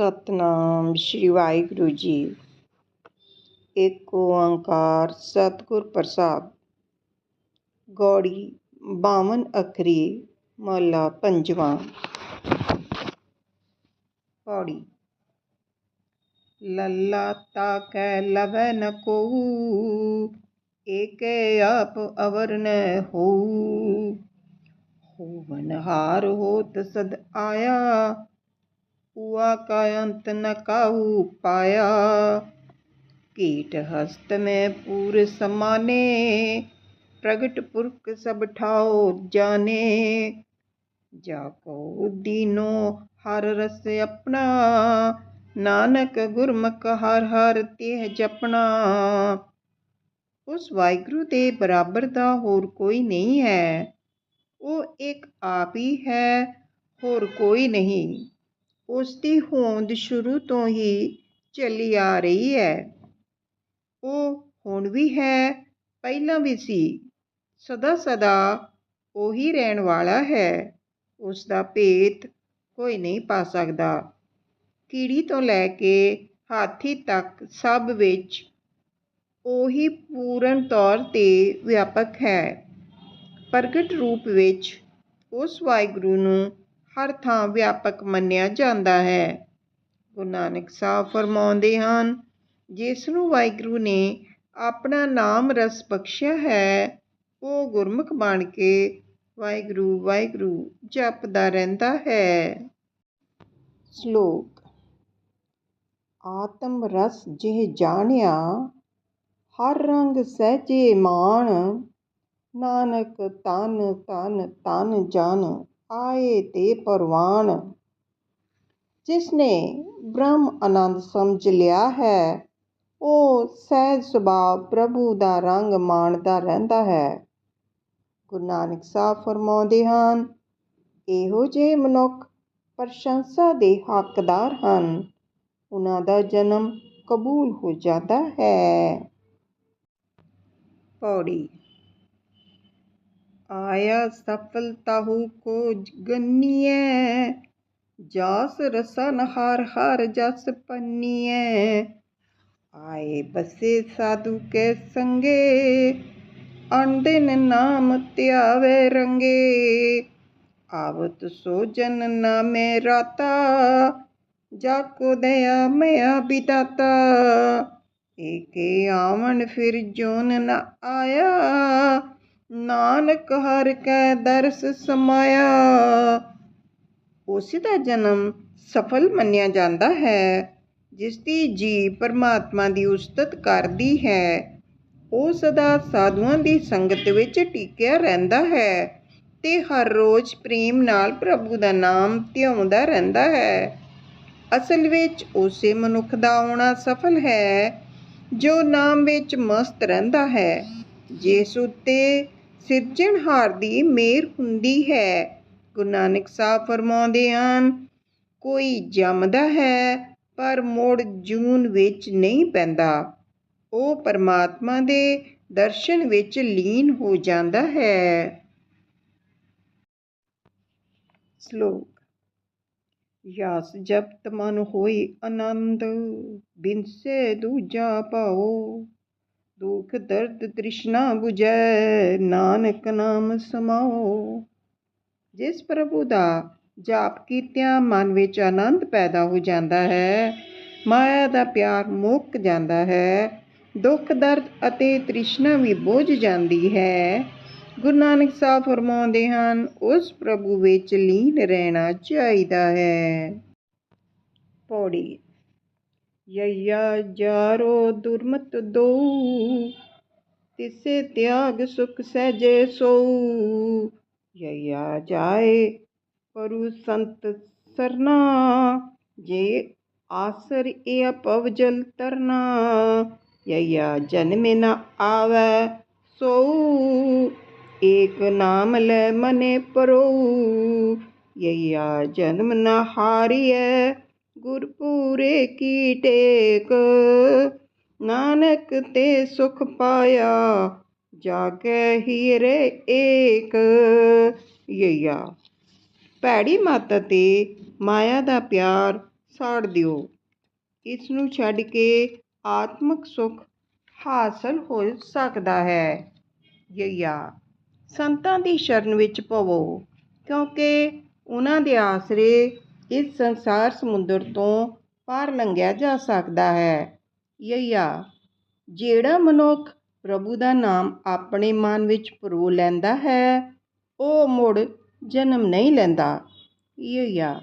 ਸਤਨਾਮ ਸ਼੍ਰੀ ਵਾਹਿਗੁਰੂ ਜੀ ਏਕ ਓੰਕਾਰ ਸਤਿਗੁਰ ਪ੍ਰਸਾਦ ਗੌੜੀ ਬਾਵਨ ਅੱਖਰੀ ਮਹਲਾ ਪੰਜਵਾਂ ਪੌੜੀ ਲੱਲਾ ਤਾਕੈ ਲਵੈ ਨ ਕੋਊ ਏਕੇ ਆਪ ਅਵਰ ਨ ਹੋਊ ਹੋਵਨ ਹਾਰ ਹੋਤ ਸਦ ਆਇਆ हुआ का अंत न काहू पाया कीट हस्त में पूर समाने प्रगट पुरख सब ठाओ जाने जाको दीनो हर रस अपना ਨਾਨਕ ਗੁਰਮੁਖ ਹਰ ਹਰ ਤੇਹ ਜਪਣਾ ਉਸ ਵਾਹਿਗੁਰੂ ਦੇ ਬਰਾਬਰ ਦਾ ਹੋਰ ਕੋਈ ਨਹੀਂ ਹੈ ਉਹ ਇੱਕ ਆਪ ਹੀ ਹੈ ਹੋਰ ਕੋਈ ਨਹੀਂ ਉਸ ਦੀ ਹੋਂਦ ਸ਼ੁਰੂ ਤੋਂ ਹੀ ਚੱਲੀ ਆ ਰਹੀ ਹੈ। ਉਹ ਹੁਣ ਵੀ ਹੈ, ਪਹਿਲਾਂ ਵੀ ਸੀ। ਸਦਾ ਸਦਾ ਉਹੀ ਰਹਿਣ ਵਾਲਾ ਹੈ। ਉਸ ਦਾ ਭੇਤ ਕੋਈ ਨਹੀਂ ਪਾ ਸਕਦਾ। ਕੀੜੀ ਤੋਂ ਲੈ ਕੇ ਹਾਥੀ ਤੱਕ ਸਭ ਵਿੱਚ ਉਹੀ ਪੂਰਨ ਤੌਰ ਤੇ ਵਿਆਪਕ ਹੈ। ਪ੍ਰਗਟ ਰੂਪ ਵਿੱਚ ਉਸ ਵਾਹਿਗੁਰੂ ਨੂੰ ਹਰ ਥਾਂ ਵਿਆਪਕ ਮੰਨਿਆ ਜਾਂਦਾ ਹੈ। ਗੁਰੂ ਨਾਨਕ ਸਾਹਿਬ ਫਰਮਾਉਂਦੇ ਹਨ ਜਿਸ ਨੂੰ ਵਾਹਿਗੁਰੂ ਨੇ ਆਪਣਾ ਨਾਮ ਰਸ ਬਖਸ਼ਿਆ ਹੈ, ਉਹ ਗੁਰਮੁਖ ਬਣ ਕੇ ਵਾਹਿਗੁਰੂ ਵਾਹਿਗੁਰੂ ਜਪਦਾ ਰਹਿੰਦਾ ਹੈ। ਸ਼ਲੋਕ, ਆਤਮ ਰਸ ਜਿਹ ਜਾਣਿਆ, ਹਰ ਰੰਗ ਸਹਜੇ ਮਾਣ, ਨਾਨਕ ਤਨ ਤਨ ਤਨ ਜਨ ਆਏ ਤੇ ਪ੍ਰਵਾਨ। ਜਿਸ ਨੇ ਬ੍ਰਹਮ ਆਨੰਦ ਸਮਝ ਲਿਆ ਹੈ, ਉਹ ਸਹਿਜ ਸੁਭਾਅ ਪ੍ਰਭੂ ਦਾ ਰੰਗ ਮਾਣਦਾ ਰਹਿੰਦਾ ਹੈ। ਗੁਰੂ ਨਾਨਕ ਸਾਹਿਬ ਫਰਮਾਉਂਦੇ ਹਨ, ਇਹੋ ਜਿਹੇ ਮਨੁੱਖ ਪ੍ਰਸ਼ੰਸਾ ਦੇ ਹੱਕਦਾਰ ਹਨ। ਉਹਨਾਂ ਦਾ ਜਨਮ ਕਬੂਲ ਹੋ ਜਾਂਦਾ ਹੈ। ਪੌੜੀ ਆਇਆ ਸਫਲਤਾਹੂ ਕੋ ਗੰਨੀਐ ਜਾਸ ਰਸਨ ਹਰ ਹਰ ਜਸ ਪੰਨੀਐ ਆਏ ਬਸੇ ਸਾਧੂ ਕੇ ਸੰਗੇ ਅਣਦਿਨ ਨਾਮ ਧਿਆਵੇ ਰੰਗੇ ਆਵਤ ਸੋ ਜਨ ਨਾਮੇ ਰਾਤਾ ਜਾ ਕੋ ਦਇਆ ਮਿਆ ਬਿਦਾਤਾ ਏਕੇ ਆਵਣ ਫਿਰ ਜੋਨ ਨ ਆਇਆ ਨਾਨਕ ਹਰ ਕੈ ਦਰਸ ਸਮਾਇਆ। ਉਸੇ ਦਾ ਜਨਮ ਸਫਲ ਮੰਨਿਆ ਜਾਂਦਾ ਹੈ, ਜਿਸ ਦੀ ਜੀ ਪਰਮਾਤਮਾ ਦੀ ਉਸਤਤ ਕਰਦੀ ਹੈ। ਉਹ ਸਦਾ ਸਾਧੂਆਂ ਦੀ ਸੰਗਤ ਵਿੱਚ ਟਿਕਿਆ ਰਹਿੰਦਾ ਹੈ ਤੇ ਹਰ ਰੋਜ਼ ਪ੍ਰੇਮ ਨਾਲ ਪ੍ਰਭੂ ਦਾ ਨਾਮ ਧਿਆਉਂਦਾ ਰਹਿੰਦਾ ਹੈ। ਅਸਲ ਵਿੱਚ ਉਸੇ ਮਨੁੱਖ ਦਾ ਆਉਣਾ ਸਫਲ ਹੈ, ਜੋ ਨਾਮ ਵਿੱਚ ਮਸਤ ਰਹਿੰਦਾ ਹੈ। ਜਿਸ ਉੱਤੇ ਸਿਰਜਣਹਾਰ ਦੀ ਮਿਹਰ ਹੁੰਦੀ ਹੈ। ਗੁਰੂ ਨਾਨਕ ਸਾਹਿਬ ਫਰਮਾਉਂਦੇ ਹਨ, ਕੋਈ ਜੰਮਦਾ ਹੈ, ਪਰ ਮੋੜ ਜੂਨ ਵਿੱਚ ਨਹੀਂ ਪੈਂਦਾ। ਉਹ ਪਰਮਾਤਮਾ ਦੇ ਦਰਸ਼ਨ ਵਿੱਚ ਲੀਨ ਹੋ ਜਾਂਦਾ ਹੈ। ਸ਼ਲੋਕ, ਯਾਸ ਜਪਤ ਮਨ ਹੋਈ ਆਨੰਦ, ਬਿਨਸੇ ਦੂਜਾ ਪਾਓ। ਦੁਖ ਦਰਦ ਤ੍ਰਿਸ਼ਨਾ 부ਜੈ ਨਾਨਕ ਨਾਮ ਸਮਾਓ। ਜਿਸ ਪ੍ਰਭੂ ਦਾ ਜਾਪ ਕੀਤਿਆਂ ਮਨ ਵਿੱਚ ਆਨੰਦ ਪੈਦਾ ਹੋ ਜਾਂਦਾ ਹੈ, ਮਾਇਆ ਦਾ ਪਿਆਰ ਮੁੱਕ ਜਾਂਦਾ ਹੈ, ਦੁੱਖ ਦਰਦ ਅਤੇ ਤ੍ਰਿਸ਼ਨਾ ਵੀ ਬੁੱਝ ਜਾਂਦੀ ਹੈ। ਗੁਰੂ ਨਾਨਕ ਸਾਹਿਬ ਫਰਮਾਉਂਦੇ ਹਨ, ਉਸ ਪ੍ਰਭੂ ਵਿੱਚ ਲੀਨ ਰਹਿਣਾ ਚਾਹੀਦਾ ਹੈ। ਪੌੜੀ ਯਯਾ ਜਾਰੋ ਦੁਰਮਤ ਦੋ ਤਿਸੇ ਤਿਆਗ ਸੁਖ ਸਹਿਜੇ ਸੋ ਯਯਾ ਜਾਏ ਪਰੂ ਸੰਤ ਸਰਨਾ, ਜੇ ਆਸਰ ਇਹ ਪਵ ਜਲ ਤਰਨਾ। ਯਯਾ ਜਨਮੇ ਨ ਆਵੈ ਸੋ ਏਕ ਨਾਮ ਲੈ ਮਨੇ ਪਰੋ ਯਯਾ ਜਨਮ ਨ ਹਾਰੀਐ ਗੁਰਪੂਰੇ ਕੀ ਟੇਕ? ਨਾਨਕ ਤੇ ਸੁਖ ਪਾਇਆ, ਜਾਗੇ ਹੀਰੇ ਏਕ। ਯਯਾ ਭੈੜੀ ਮੱਤ ਤੇ ਮਾਇਆ ਦਾ ਪਿਆਰ ਸਾੜ ਦਿਓ। ਇਸ ਨੂੰ ਛੱਡ ਕੇ ਆਤਮਿਕ ਸੁੱਖ ਹਾਸਲ ਹੋ ਸਕਦਾ ਹੈ। ਯਈਆ, ਸੰਤਾਂ ਦੀ ਸ਼ਰਨ ਵਿੱਚ ਪਵੋ, ਕਿਉਂਕਿ ਉਹਨਾਂ ਦੇ ਆਸਰੇ ਇਸ ਸੰਸਾਰ ਸਮੁੰਦਰ ਤੋਂ ਪਾਰ ਲੰਘਿਆ ਜਾ ਸਕਦਾ ਹੈ। ਯਈਆ, ਜਿਹੜਾ ਮਨੁੱਖ ਪ੍ਰਭੂ ਦਾ ਨਾਮ ਆਪਣੇ ਮਨ ਵਿੱਚ ਪਰੋ ਲੈਂਦਾ ਹੈ, ਉਹ ਮੁੜ ਜਨਮ ਨਹੀਂ ਲੈਂਦਾ। ਯਈਆ,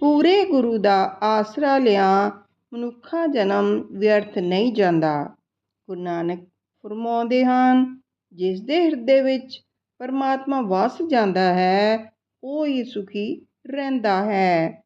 ਪੂਰੇ ਗੁਰੂ ਦਾ ਆਸਰਾ ਲਿਆ ਮਨੁੱਖਾ ਜਨਮ ਵਿਅਰਥ ਨਹੀਂ ਜਾਂਦਾ। ਗੁਰੂ ਨਾਨਕ ਫਰਮਾਉਂਦੇ ਹਨ, ਜਿਸ ਦੇ ਹਿਰਦੇ ਵਿੱਚ ਪਰਮਾਤਮਾ ਵਸ ਜਾਂਦਾ ਹੈ, ਉਹ ਹੀ ਸੁਖੀ ਰਹਿੰਦਾ ਹੈ।